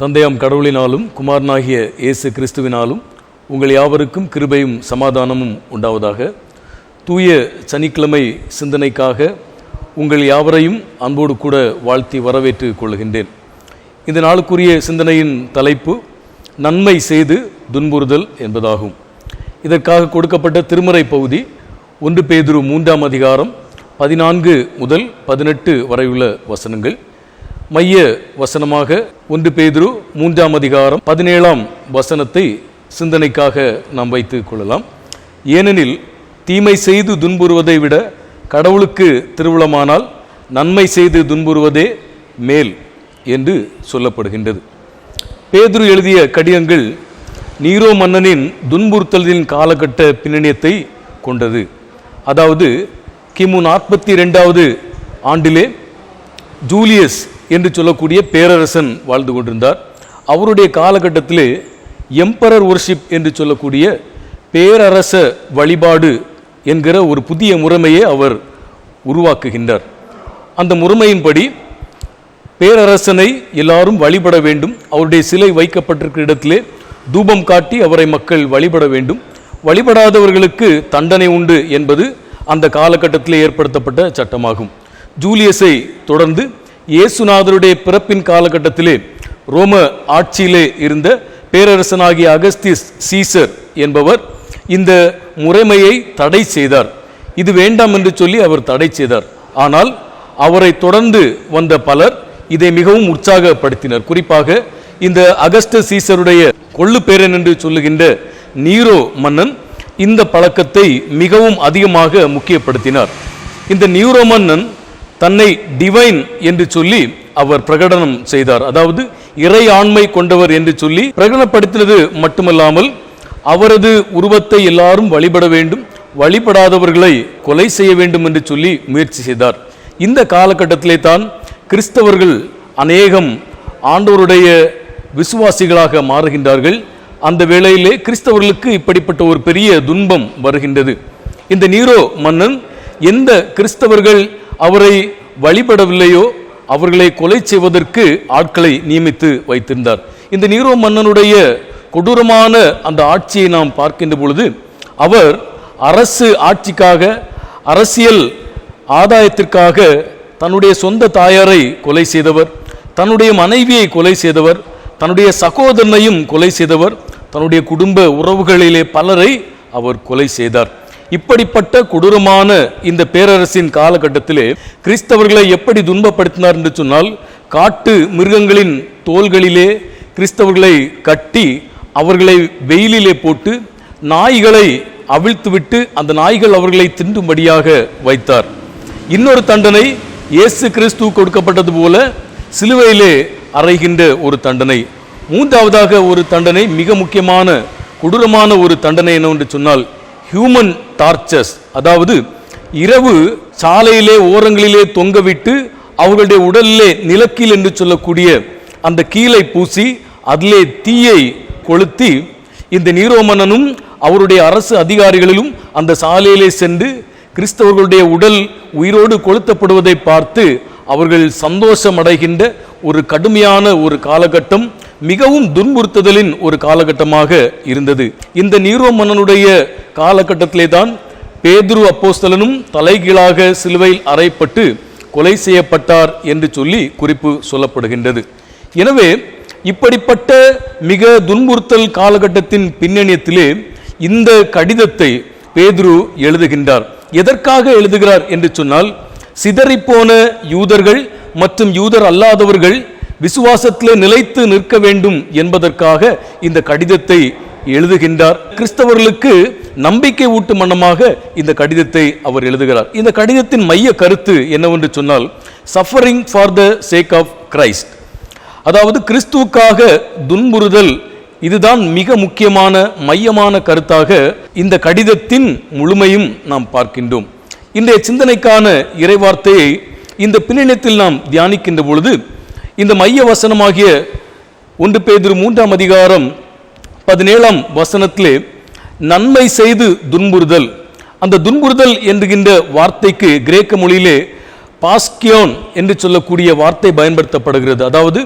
தந்தையாம் கடவுளினாலும் குமாரனாகிய இயேசு கிறிஸ்துவினாலும் உங்கள் யாவருக்கும் கிருபையும் சமாதானமும் உண்டாவதாக. தூய சனிக்கிழமை சிந்தனைக்காக உங்கள் யாவரையும் அன்போடு கூட வாழ்த்தி வரவேற்றுக் கொள்கின்றேன். இந்த நாளுக்குரிய சிந்தனையின் தலைப்பு நன்மை செய்து துன்புறுதல் என்பதாகும். இதற்காக கொடுக்கப்பட்ட திருமறை பகுதி ஒன்று பேதுரு மூன்றாம் அதிகாரம் பதினான்கு முதல் பதினெட்டு வரையுள்ள வசனங்கள். மைய வசனமாக ஒன்று பேதுரு மூன்றாம் அதிகாரம் பதினேழாம் வசனத்தை சிந்தனைக்காக நாம் வைத்துக் கொள்ளலாம். ஏனெனில் தீமை செய்து துன்புறுவதை விட கடவுளுக்கு திருவிழமானால் நன்மை செய்து துன்புறுவதே மேல் என்று சொல்லப்படுகின்றது. பேதுரு எழுதிய கடிதங்கள் நீரோ மன்னனின் துன்புறுத்தலின் காலகட்ட பின்னணியத்தை கொண்டது. அதாவது கிமு நாற்பத்தி ரெண்டாவது ஆண்டிலே ஜூலியஸ் என்று சொல்லக்கூடிய பேரரசன் வாழ்ந்து கொண்டிருந்தார். அவருடைய காலகட்டத்திலே எம்பரர் ஒர்ஷிப் என்று சொல்லக்கூடிய பேரரச வழிபாடு என்கிற ஒரு புதிய முறைமையை அவர் உருவாக்குகின்றார். அந்த முறைமையின்படி பேரரசனை எல்லாரும் வழிபட வேண்டும். அவருடைய சிலை வைக்கப்பட்டிருக்கிற இடத்திலே தூபம் காட்டி அவரை மக்கள் வழிபட வேண்டும். வழிபடாதவர்களுக்கு தண்டனை உண்டு என்பது அந்த காலகட்டத்திலே ஏற்படுத்தப்பட்ட சட்டமாகும். ஜூலியஸை தொடர்ந்து இயேசுநாதருடைய பிறப்பின் காலகட்டத்திலே ரோம ஆட்சியிலே இருந்த பேரரசனாகிய அகஸ்திஸ் சீசர் என்பவர் இந்த முறைமையை தடை செய்தார். இது வேண்டாம் என்று சொல்லி அவர் தடை செய்தார். ஆனால் அவரை தொடர்ந்து வந்த பலர் இதை மிகவும் உற்சாகப்படுத்தினர். குறிப்பாக இந்த அகஸ்ட சீசருடைய கொள்ளு பேரன் என்று சொல்லுகின்ற நீரோ மன்னன் இந்த பழக்கத்தை மிகவும் அதிகமாக முக்கியப்படுத்தினார். இந்த நியூரோ மன்னன் தன்னை டிவைன் என்று சொல்லி அவர் பிரகடனம் செய்தார். அதாவது இறை ஆண்மை கொண்டவர் என்று சொல்லி பிரகடனப்படுத்தினது மட்டுமல்லாமல் அவரது உருவத்தை எல்லாரும் வழிபட வேண்டும் வழிபடாதவர்களை கொலை செய்ய வேண்டும் என்று சொல்லி முயற்சி செய்தார். இந்த காலகட்டத்திலே தான் கிறிஸ்தவர்கள் அநேகம் ஆண்டவருடைய விசுவாசிகளாக மாறுகின்றார்கள். அந்த வேளையிலே கிறிஸ்தவர்களுக்கு இப்படிப்பட்ட ஒரு பெரிய துன்பம் வருகின்றது. இந்த நீரோ மன்னன் எந்த கிறிஸ்தவர்கள் அவரை வழிபடவில்லையோ அவர்களை கொலை செய்வதற்கு ஆட்களை நியமித்து வைத்திருந்தார். இந்த நீரோ மன்னனுடைய கொடூரமான அந்த ஆட்சியை நாம் பார்க்கின்ற பொழுது அவர் அரசு ஆட்சிக்காக அரசியல் ஆதாயத்திற்காக தன்னுடைய சொந்த தாயாரை கொலை செய்தவர் தன்னுடைய மனைவியை கொலை செய்தவர் தன்னுடைய சகோதரனையும் கொலை செய்தவர் தன்னுடைய குடும்ப உறவுகளிலே பலரை அவர் கொலை செய்தார். இப்படிப்பட்ட கொடூரமான இந்த பேரரசின் காலகட்டத்திலே கிறிஸ்தவர்களை எப்படி துன்பப்படுத்தினார் என்று சொன்னால் காட்டு மிருகங்களின் தோள்களிலே கிறிஸ்தவர்களை கட்டி அவர்களை வெயிலிலே போட்டு நாய்களை அவிழ்த்துவிட்டு அந்த நாய்கள் அவர்களை தின்றும்படியாக வைத்தார். இன்னொரு தண்டனை இயேசு கிறிஸ்து கொடுக்கப்பட்டது போல சிலுவையிலே அறைகின்ற ஒரு தண்டனை. மூன்றாவதாக ஒரு தண்டனை மிக முக்கியமான கொடூரமான ஒரு தண்டனை என்னவென்று சொன்னால் ஹியூமன் டார்ச்சர்ஸ் அதாவது இரவு சாலையிலே ஓரங்களிலே தொங்கவிட்டு அவர்களுடைய உடலிலே நிலக்கீல் என்று சொல்லக்கூடிய அந்த கீழை பூசி அதிலே தீயை கொளுத்தி இந்த நீரோமன்னனும் அவருடைய அரசு அதிகாரிகளிலும் அந்த சாலையிலே சென்று கிறிஸ்தவர்களுடைய உடல் உயிரோடு கொளுத்தப்படுவதை பார்த்து அவர்கள் சந்தோஷமடைகின்ற ஒரு கடுமையான ஒரு காலகட்டம் மிகவும் துன்புறுத்துதலின் ஒரு காலகட்டமாக இருந்தது. இந்த நீரோ மன்னனுடைய காலகட்டத்திலே தான் பேதுரு அப்போஸ்தலனும் தலைகீழாக சிலுவையில் அறைப்பட்டு கொலை செய்யப்பட்டார் என்று சொல்லி குறிப்பு சொல்லப்படுகின்றது. எனவே இப்படிப்பட்ட மிக துன்புறுத்தல் காலகட்டத்தின் பின்னணியத்திலே இந்த கடிதத்தை பேதுரு எழுதுகின்றார். எதற்காக எழுதுகிறார் என்று சொன்னால் சிதறிப்போன யூதர்கள் மற்றும் யூதர் அல்லாதவர்கள் விசுவாசத்திலே நிலைத்து நிற்க வேண்டும் என்பதற்காக இந்த கடிதத்தை எழுதுகின்றார். கிறிஸ்தவர்களுக்கு நம்பிக்கை ஊட்டும் வண்ணமாக இந்த கடிதத்தை அவர் எழுதுகிறார். இந்த கடிதத்தின் மைய கருத்து என்னவென்று சொன்னால் suffering for the sake of Christ அதாவது கிறிஸ்துவுக்காக துன்புறுதல் இதுதான் மிக முக்கியமான மையமான கருத்தாக இந்த கடிதத்தின் முழுமையும் நாம் பார்க்கின்றோம். இன்றைய சிந்தனைக்கான இறைவார்த்தையை இந்த பின்னணியத்தில் நாம் தியானிக்கின்ற பொழுது இந்த மைய வசனமாகிய ஒன்று பேதிரு மூன்றாம் அதிகாரம் பதினேழாம் வசனத்திலே நன்மை செய்து துன்புறுதல். அந்த துன்புறுதல் என்கின்ற வார்த்தைக்கு கிரேக்க மொழியிலே பாஸ்கியோன் என்று சொல்லக்கூடிய வார்த்தை பயன்படுத்தப்படுகிறது. அதாவது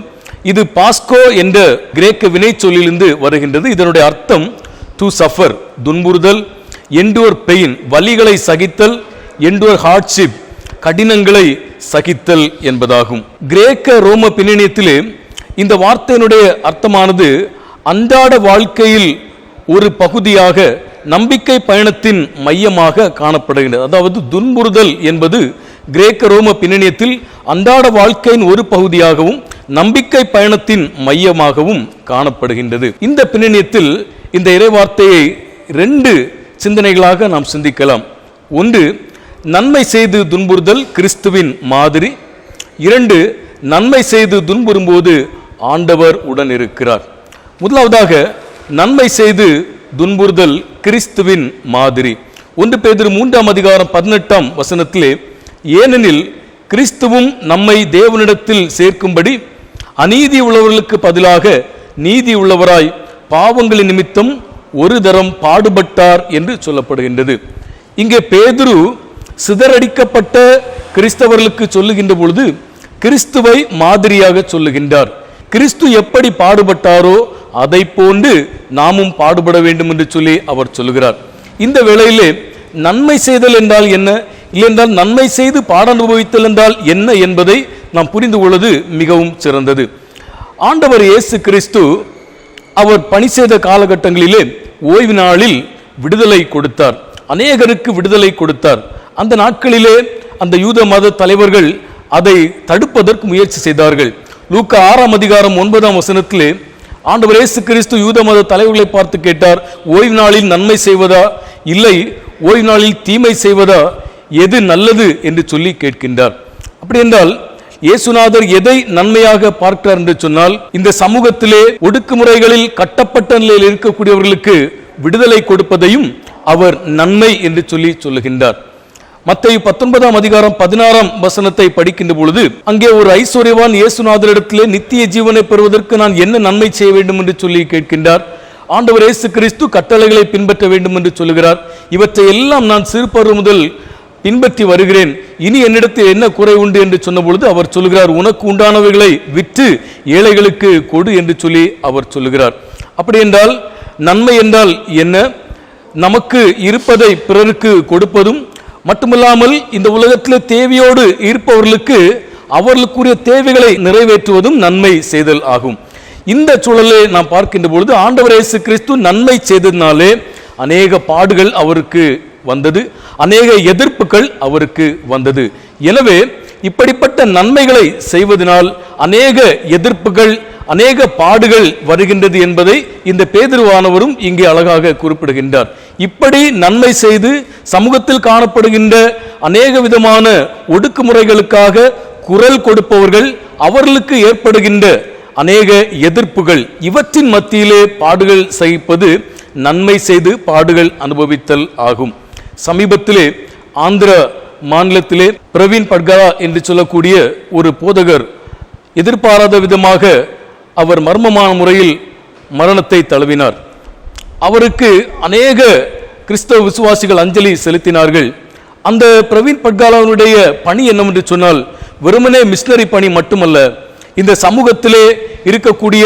இது பாஸ்கோ என்ற கிரேக்க வினை சொல்லிலிருந்து வருகின்றது. இதனுடைய அர்த்தம் டு சஃபர் துன்புறுதல் என்டுவர் பெயின் வலிகளை சகித்தல் என்டுவர் ஹார்ட்ஷிப் கடினங்களை சகித்தல் என்பதாகும். கிரேக்க ரோம பின்னணியத்திலே இந்த வார்த்தையினுடைய அர்த்தமானது அன்றாட வாழ்க்கையில் ஒரு பகுதியாக நம்பிக்கை பயணத்தின் மையமாக காணப்படுகின்றது. அதாவது துன்புறுதல் என்பது கிரேக்க ரோம பின்னணியத்தில் அன்றாட வாழ்க்கையின் ஒரு பகுதியாகவும் நம்பிக்கை பயணத்தின் மையமாகவும் காணப்படுகின்றது. இந்த பின்னணியத்தில் இந்த இறைவார்த்தையை ரெண்டு சிந்தனைகளாக நாம் சிந்திக்கலாம். ஒன்று நன்மை செய்து துன்புறுதல் கிறிஸ்துவின் மாதிரி. இரண்டு நன்மை செய்து துன்புறும்போது ஆண்டவர் உடன் இருக்கிறார் முதலாவதாக நன்மை செய்து துன்புறுதல் கிறிஸ்துவின் மாதிரி. ஒன்று பேதிரு மூன்றாம் அதிகாரம் பதினெட்டாம் வசனத்திலே ஏனெனில் கிறிஸ்துவும் நம்மை தேவனிடத்தில் சேர்க்கும்படி அநீதி உள்ளவர்களுக்கு பதிலாக நீதி உள்ளவராய் பாவங்களின் நிமித்தம் ஒரு தரம் பாடுபட்டார் என்று சொல்லப்படுகின்றது. இங்கே பேதுரு சிதறடிக்கப்பட்ட கிறிஸ்தவர்களுக்கு சொல்லுகின்ற பொழுது கிறிஸ்துவை மாதிரியாக சொல்லுகின்றார். கிறிஸ்து எப்படி பாடுபட்டாரோ அதை போன்று நாமும் பாடுபட வேண்டும் என்று சொல்லி அவர் சொல்லுகிறார். இந்த வேளையிலே நன்மை செய்தல் என்றால் என்ன? இல்லையென்றால் நன்மை செய்து பாட அனுபவித்தல் என்றால் என்ன என்பதை நாம் புரிந்து கொள்வது மிகவும் சிறந்தது. ஆண்டவர் இயேசு கிறிஸ்து அவர் பணி செய்த காலகட்டங்களிலே ஓய்வு நாளில் விடுதலை கொடுத்தார். அநேகருக்கு விடுதலை கொடுத்தார். அந்த நாட்களிலே அந்த யூத மத தலைவர்கள் அதை தடுப்பதற்கு முயற்சி செய்தார்கள். லூக்க ஆறாம் அதிகாரம் ஒன்பதாம் வசனத்திலே ஆண்டவர் இயேசு கிறிஸ்து யூத மத தலைவர்களை பார்த்து கேட்டார் ஓய்வு நாளில் நன்மை செய்வதா? இல்லை ஓய்வு நாளில் தீமை செய்வதா? எது நல்லது? என்று சொல்லி கேட்கின்றார். அப்படி என்றால் இயேசுநாதர் எதை நன்மையாக பார்க்கிறார் என்று சொன்னால் இந்த சமூகத்திலே ஒடுக்குமுறைகளில் கட்டப்பட்ட நிலையில் இருக்கக்கூடியவர்களுக்கு விடுதலை கொடுப்பதையும் அவர் நன்மை என்று சொல்லி சொல்லுகின்றார். மத்திய பத்தொன்பதாம் அதிகாரம் பதினாறாம் வசனத்தை படிக்கின்ற பொழுது அங்கே ஒரு ஐஸ்வர்யவான் இயேசுநாதரிடத்திலே நித்திய ஜீவனை பெறுவதற்கு நான் என்ன நன்மை செய்ய வேண்டும் என்று சொல்லி கேட்கின்றார். ஆண்டவர் இயேசு கிறிஸ்து கட்டளைகளை பின்பற்ற வேண்டும் என்று சொல்லுகிறார். இவற்றை எல்லாம் நான் சிறுபருவம் முதல் பின்பற்றி வருகிறேன். இனி என்னிடத்தில் என்ன குறை உண்டு என்று சொன்னபொழுது அவர் சொல்லுகிறார் உனக்கு உண்டானவைகளை விற்று ஏழைகளுக்கு கொடு என்று சொல்லி அவர் சொல்லுகிறார். அப்படி என்றால் நன்மை என்றால் என்ன? நமக்கு இருப்பதை பிறருக்கு கொடுப்பதும் மட்டுமில்லாமல் இந்த உலகத்தில் தேவையோடு இருப்பவர்களுக்கு அவர்களுக்குரிய தேவைகளை நிறைவேற்றுவதும் நன்மை செய்தல் ஆகும். இந்த சூழலை நாம் பார்க்கின்ற பொழுது ஆண்டவர் இயேசு கிறிஸ்து நன்மை செய்ததினாலே அநேக பாடுகள் அவருக்கு வந்தது அநேக எதிர்ப்புகள் அவருக்கு வந்தது. எனவே இப்படிப்பட்ட நன்மைகளை செய்வதனால் அநேக எதிர்ப்புகள் அநேக பாடுகள் வருகின்றது என்பதை இந்த பேதிருவானவரும் இங்கே அழகாக குறிப்பிடுகின்றார். இப்படி நன்மை செய்து சமூகத்தில் காணப்படுகின்ற அநேக விதமான ஒடுக்குமுறைகளுக்காக குரல் கொடுப்பவர்கள் அவர்களுக்கு ஏற்படுகின்ற அநேக எதிர்ப்புகள் இவற்றின் மத்தியிலே பாடுகள் சகிப்பது நன்மை செய்து பாடுகள் அனுபவித்தல் ஆகும். சமீபத்திலே ஆந்திர மாநிலத்திலே பிரவீன் பட்கரா என்று சொல்லக்கூடிய ஒரு போதகர் எதிர்பாராத விதமாக அவர் மர்மமான முறையில் மரணத்தை தழுவினார். அவருக்கு அநேக கிறிஸ்தவ விசுவாசிகள் அஞ்சலி செலுத்தினார்கள். அந்த பிரவீன் பட்காலாவுடைய பணி என்னவென்று சொன்னால் வெறுமனே மிஷினரி பணி மட்டுமல்ல இந்த சமூகத்திலே இருக்கக்கூடிய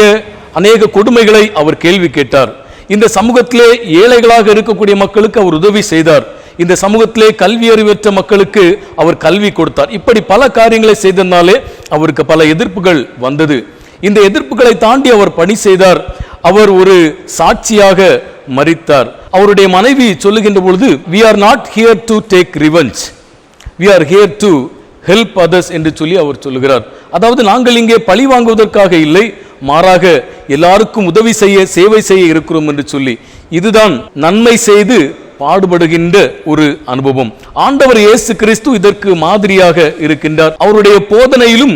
அநேக கொடுமைகளை அவர் கேள்வி கேட்டார். இந்த சமூகத்திலே ஏழைகளாக இருக்கக்கூடிய மக்களுக்கு அவர் உதவி செய்தார். இந்த சமூகத்திலே கல்வி அறிவற்ற மக்களுக்கு அவர் கல்வி கொடுத்தார். இப்படி பல காரியங்களை செய்ததுனாலே அவருக்கு பல எதிர்ப்புகள் வந்தது. இந்த எதிர்ப்புகளை தாண்டி அவர் பணி செய்தார். அவர் ஒரு சாட்சியாக மறித்தார். அவருடைய மனைவி சொல்லுகின்ற பொழுது we are not here to take revenge we are here to help others என்று சொல்லி அவர் சொல்லுகிறார். அதாவது நாங்கள் இங்கே பழி வாங்குவதற்காக இல்லை. மாறாக எல்லாருக்கும் உதவி செய்ய சேவை செய்ய இருக்கிறோம் என்று சொல்லி. இதுதான் நன்மை செய்து பாடுபடுகின்ற ஒரு அனுபவம். ஆண்டவர் இயேசு கிறிஸ்து இதற்கு மாதிரியாக இருக்கின்றார். அவருடைய போதனையிலும்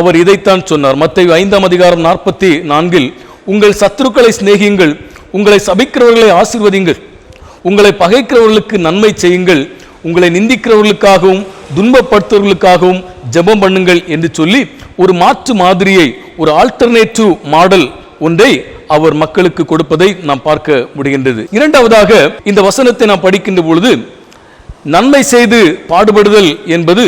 அவர் இதைத்தான் சொன்னார். மத்திய ஐந்தாம் அதிகாரம் நாற்பத்தி நான்கில் உங்கள் சத்துருக்களை சிநேகியுங்கள் உங்களை சபிக்கிறவர்களை ஆசீர்வதிங்கள் உங்களை பகைக்கிறவர்களுக்கு நன்மை செய்யுங்கள் உங்களை நிந்திக்கிறவர்களுக்காகவும் துன்பப்படுத்துவர்களுக்காகவும் ஜெபம் பண்ணுங்கள் என்று சொல்லி ஒரு மாற்று மாதிரியை ஒரு ஆல்டர்னேட்டிவ் மாடல் ஒன்றை அவர் மக்களுக்கு கொடுப்பதை நாம் பார்க்க முடிகின்றது. இரண்டாவதாக இந்த வசனத்தை நாம் படிக்கின்ற பொழுது நன்மை செய்து பாடுபடுதல் என்பது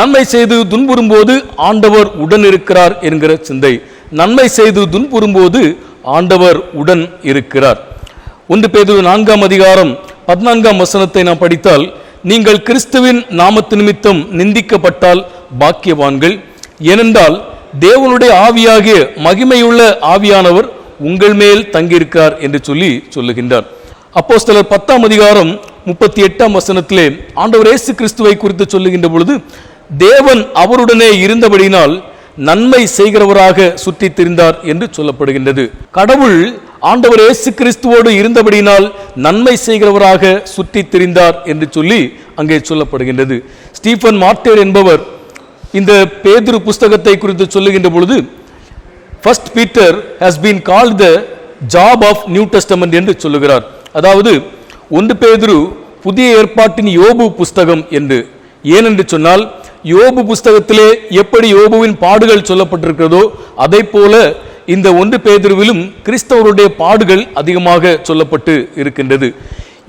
நன்மை செய்து துன்புறும்போது ஆண்டவர் உடன் இருக்கிறார் என்கிற சிந்தை. நன்மை செய்து துன்புறும்போது ஆண்டவர் உடன் இருக்கிறார். ஒன்று பேது நான்காம் அதிகாரம் பதினான்காம் வசனத்தை நாம் படித்தால் நீங்கள் கிறிஸ்துவின் நாமத்து நிமித்தம் நிந்திக்கப்பட்டால் பாக்கியவான்கள். ஏனென்றால் தேவனுடைய ஆவியாகிய மகிமையுள்ள ஆவியானவர் உங்கள் மேல் தங்கியிருக்கார் என்று சொல்லி சொல்லுகின்றார். அப்போ சிலர் பத்தாம் அதிகாரம் முப்பத்தி எட்டாம் வசனத்திலே ஆண்டவர் இயேசு கிறிஸ்துவை குறித்து சொல்லுகின்ற பொழுது தேவன் அவருடனே இருந்தபடியினால் நன்மை செய்கிறவராக சுற்றித் திரிந்தார் என்று சொல்லப்படுகின்றது. கடவுள் ஆண்டவர் இயேசு கிறிஸ்துவோடு இருந்தபடியினால் நன்மை செய்கிறவராக சுற்றித் திரிந்தார் என்று சொல்லி அங்கே சொல்லப்படுகின்றது. ஸ்டீஃபன் மார்டேர் என்பவர் இந்த பேதுரு புஸ்தகத்தை குறித்து சொல்லுகின்ற பொழுது first Peter has been called the job of New Testament என்று சொல்லுகிறார். அதாவது ஒன்று பேதுரு புதிய ஏற்பாட்டின் யோபு புஸ்தகம் என்று. ஏனென்று சொன்னால் யோபு புஸ்தகத்திலே எப்படி யோபுவின் பாடுகள் சொல்லப்பட்டிருக்கிறதோ அதை போல இந்த ஒன்று பேதிருவிலும் கிறிஸ்தவருடைய பாடுகள் அதிகமாக சொல்லப்பட்டு இருக்கின்றது.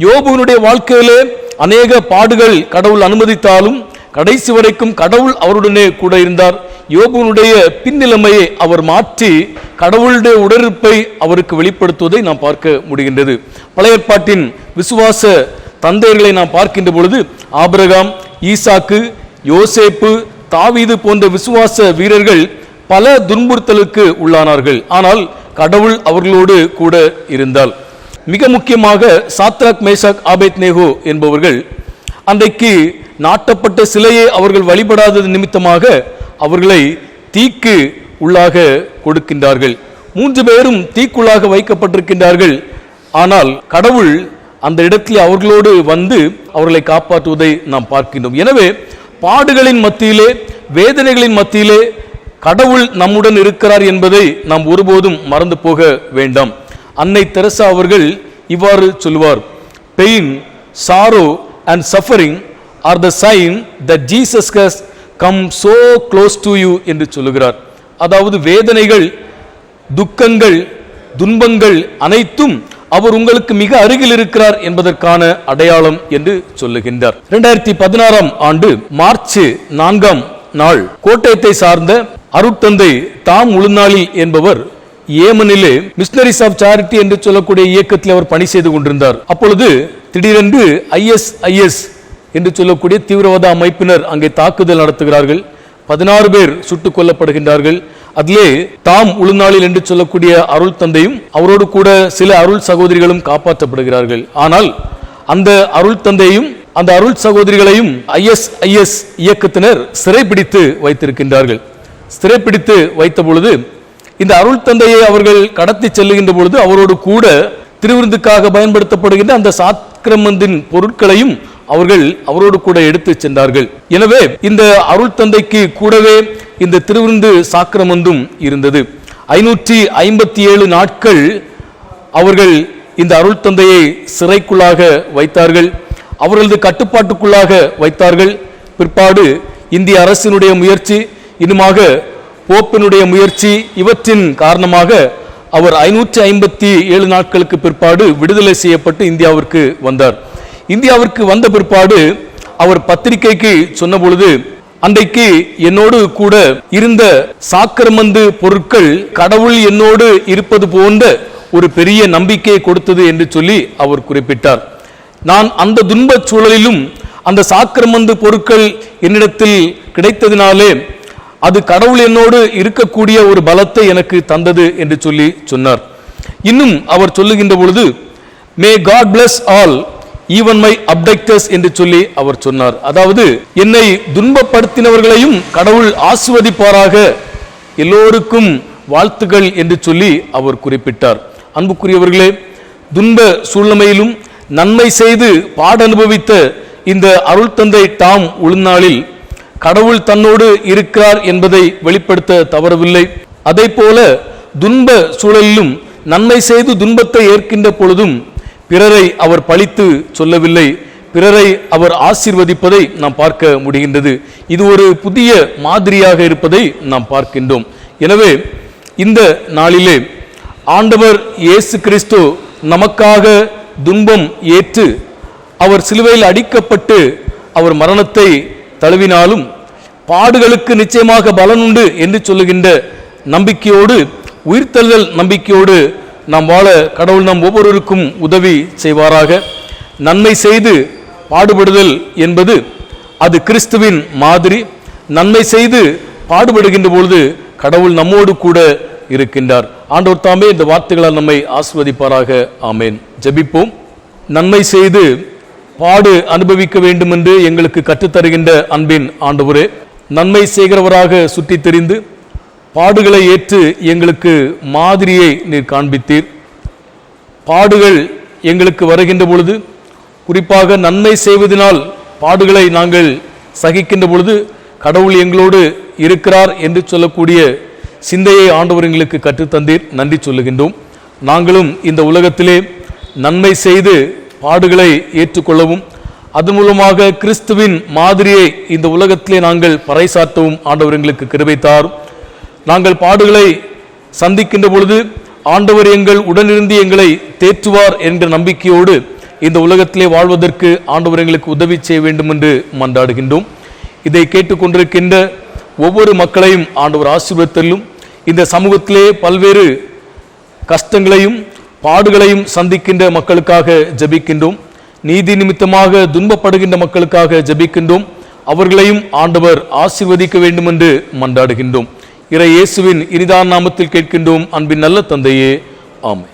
யோபுவினுடைய வாழ்க்கையிலே அநேக பாடுகள் கடவுள் அனுமதித்தாலும் கடைசி வரைக்கும் கடவுள் அவருடனே கூட இருந்தார். யோபுனுடைய பின்னிலைமையை அவர் மாற்றி கடவுளுடைய உடற்பை அவருக்கு வெளிப்படுத்துவதை நாம் பார்க்க முடிகின்றது. பழைய ஏற்பாட்டின் விசுவாச தந்தையர்களை நாம் பார்க்கின்ற பொழுது ஆபிரகாம் ஈசாக்கு யோசேப்பு தாவீது போன்ற விசுவாச வீரர்கள் பல துன்புறுத்தலுக்கு உள்ளானார்கள். ஆனால் கடவுள் அவர்களோடு கூட இருந்தால் மிக முக்கியமாக சாத்ராக் மேசாக் ஆபேத் நேகோ என்பவர்கள் அன்றைக்கு நாட்டப்பட்ட சிலையை அவர்கள் வழிபடாதது நிமித்தமாக அவர்களை தீக்கு உள்ளாக கொடுக்கின்றார்கள். மூன்று பேரும் தீக்குள்ளாக வைக்கப்பட்டிருக்கின்றார்கள். ஆனால் கடவுள் அந்த இடத்தில் அவர்களோடு வந்து அவர்களை காப்பாற்றுவதை நாம் பார்க்கின்றோம். எனவே பாடுகளின் மத்தியிலே வேதனைகளின் மத்தியிலே கடவுள் நம்முடன் இருக்கிறார் என்பதை நாம் ஒருபோதும் மறந்து போக வேண்டாம். அன்னை தெரசா அவர்கள் இவ்வாறு சொல்லுவார். Pain sorrow and suffering are the sign the Jesus kiss come so close to you என்று சொல்லுகிறார். அதாவது வேதனைகள் துக்கங்கள் துன்பங்கள் அனைத்தும் அவர் உங்களுக்கு மிக அருகில் இருக்கிறார் என்பதற்கான அடையாளம் என்று சொல்லுகின்றார். இரண்டாயிரத்தி பதினாறாம் ஆண்டு மார்ச் நான்காம் நாள் கோட்டயத்தை சார்ந்த அருட்தந்தை தாம் உளுநாளி என்பவர் ஏமனிலே மிஷனரிஸ் ஆஃப் சாரிட்டி என்று சொல்லக்கூடிய இயக்கத்தில் அவர் பணி செய்து கொண்டிருந்தார். அப்பொழுது திடீரென்று ஐஎஸ்ஐஎஸ் என்று சொல்லக்கூடிய தீவிரவாத அமைப்பினர் அங்கே தாக்குதல் நடத்துகிறார்கள். பதினாறு பேர் சுட்டுக் கொல்லப்படுகின்றார்கள். அதிலே தாம் உளுநாளில் என்று சொல்லக்கூடிய அருள் தந்தையும் அவரோடு கூட சில அருள் சகோதரிகளும் காப்பாற்றப்படுகிறார்கள். ஆனால் அந்த அருள் தந்தையும் அந்த அருள் சகோதரிகளையும் ஐஎஸ்ஐஎஸ் ஐஎஸ் இயக்கத்தினர் சிறைப்பிடித்து வைத்திருக்கின்றார்கள். சிறைப்பிடித்து வைத்த பொழுது இந்த அருள் தந்தையை அவர்கள் கடத்தி செல்லுகின்ற பொழுது அவரோடு கூட திருவிருந்துக்காக பயன்படுத்தப்படுகின்ற அந்த சாக்கிரமந்தின் பொருட்களையும் அவர்கள் அவரோடு கூட எடுத்து சென்றார்கள். எனவே இந்த அருள் தந்தைக்கு கூடவே இந்த திருவிருந்து சாக்கிரமந்தும் இருந்தது. ஐநூற்றி ஐம்பத்தி ஏழு நாட்கள் அவர்கள் இந்த அருள் தந்தையை சிறைக்குள்ளாக வைத்தார்கள். அவர்களது கட்டுப்பாட்டுக்குள்ளாக வைத்தார்கள். பிற்பாடு இந்திய அரசினுடைய முயற்சி இன்னுமாக போப்பினுடைய முயற்சி இவற்றின் காரணமாக அவர் ஐநூற்றி ஐம்பத்தி ஏழு நாட்களுக்கு பிற்பாடு விடுதலை செய்யப்பட்டு இந்தியாவிற்கு வந்தார். இந்தியாவிற்கு வந்த பிற்பாடு அவர் பத்திரிகைக்கு சொன்ன பொழுது அன்றைக்கு என்னோடு கூட இருந்த சாக்கரமந்து பொருட்கள் கடவுள் என்னோடு இருப்பது போன்ற ஒரு பெரிய நம்பிக்கையை கொடுத்தது என்று சொல்லி அவர் குறிப்பிட்டார். நான் அந்த துன்பச் சூழலிலும் அந்த சாக்கிரமந்து பொருட்கள் என்னிடத்தில் கிடைத்ததினாலே அது கடவுள் என்னோடு இருக்கக்கூடிய ஒரு பலத்தை எனக்கு தந்தது என்று சொல்லி சொன்னார். இன்னும் அவர் சொல்லுகின்ற பொழுது may God bless all even my abductors என்று சொல்லி அவர் சொன்னார். அதாவது என்னை துன்பப்படுத்தினவர்களையும் கடவுள் ஆசுவதிப்பாராக எல்லோருக்கும் வாழ்த்துக்கள் என்று சொல்லி அவர் குறிப்பிட்டார். அன்புக்குரியவர்களே துன்ப சூழ்நிலையிலும் நன்மை செய்து பாட அனுபவித்த இந்த அருள் தந்தை டாம் உளுநாளில் கடவுள் தன்னோடு இருக்கிறார் என்பதை வெளிப்படுத்த தவறவில்லை. அதை போல துன்ப சூழலிலும் நன்மை செய்து துன்பத்தை ஏற்கின்ற பொழுதும் பிறரை அவர் பழித்து சொல்லவில்லை. பிறரை அவர் ஆசிர்வதிப்பதை நாம் பார்க்க முடிகின்றது. இது ஒரு புதிய மாதிரியாக இருப்பதை நாம் பார்க்கின்றோம். எனவே இந்த நாளிலே ஆண்டவர் இயேசு கிறிஸ்து நமக்காக துன்பம் ஏற்று அவர் சிலுவையில் அடிக்கப்பட்டு அவர் மரணத்தை தழுவினாலும் பாடுகளுக்கு நிச்சயமாக பலன் உண்டு என்று சொல்லுகின்ற நம்பிக்கையோடு உயிர்த்தெழுதல் நம்பிக்கையோடு நாம் வாழ கடவுள் நம் ஒவ்வொருவருக்கும் உதவி செய்வாராக. நன்மை செய்து பாடுபடுதல் என்பது அது கிறிஸ்துவின் மாதிரி. நன்மை செய்து பாடுபடுகின்ற பொழுது கடவுள் நம்மோடு கூட இருக்கின்றார். ஆண்டவர் தாமே இந்த வார்த்தைகளால் நம்மை ஆஸ்வதிப்பாராக ஆமேன். ஜபிப்போம். நன்மை செய்து பாடு அனுபவிக்க வேண்டும் என்று எங்களுக்கு கற்றுத்தருகின்ற அன்பின் ஆண்டவரே நன்மை செய்கிறவராக சுற்றித் தெரிந்து பாடுகளை ஏற்று எங்களுக்கு மாதிரியை நீர் காண்பித்தீர். பாடுகள் எங்களுக்கு வருகின்ற பொழுது குறிப்பாக நன்மை செய்வதனால் பாடுகளை நாங்கள் சகிக்கின்ற பொழுது கடவுள் எங்களோடு இருக்கிறார் என்று சொல்லக்கூடிய சிந்தையை ஆண்டவர் எங்களுக்கு கற்றுத்தந்தீர். நன்றி சொல்லுகின்றோம். நாங்களும் இந்த உலகத்திலே நன்மை செய்து பாடுகளை ஏற்றுக்கொள்ளவும் அது மூலமாக கிறிஸ்துவின் மாதிரியை இந்த உலகத்திலே நாங்கள் பறைசாற்றவும் ஆண்டவர் எங்களுக்கு கிருபைத்தார் நாங்கள் பாடுகளை சந்திக்கின்ற பொழுது ஆண்டவர் எங்கள் உடனிருந்து எங்களை தேற்றுவார் என்ற நம்பிக்கையோடு இந்த உலகத்திலே வாழ்வதற்கு ஆண்டவர் எங்களுக்கு உதவி செய்ய வேண்டும் என்று மன்றாடுகின்றோம். இதை கேட்டுக்கொண்டிருக்கின்ற ஒவ்வொரு மக்களையும் ஆண்டவர் ஆசீர்வத்தலும் இந்த சமூகத்திலே பல்வேறு கஷ்டங்களையும் பாடுகளையும் சந்திக்கின்ற மக்களுக்காக ஜெபிக்கின்றோம். நீதி நிமித்தமாக துன்பப்படுகின்ற மக்களுக்காக ஜெபிக்கின்றோம். அவர்களையும் ஆண்டவர் ஆசிர்வதிக்க வேண்டும் என்று மன்றாடுகின்றோம். இறை இயேசுவின் இனிதான் நாமத்தில் கேட்கின்றோம். அன்பின் நல்ல தந்தையே ஆமை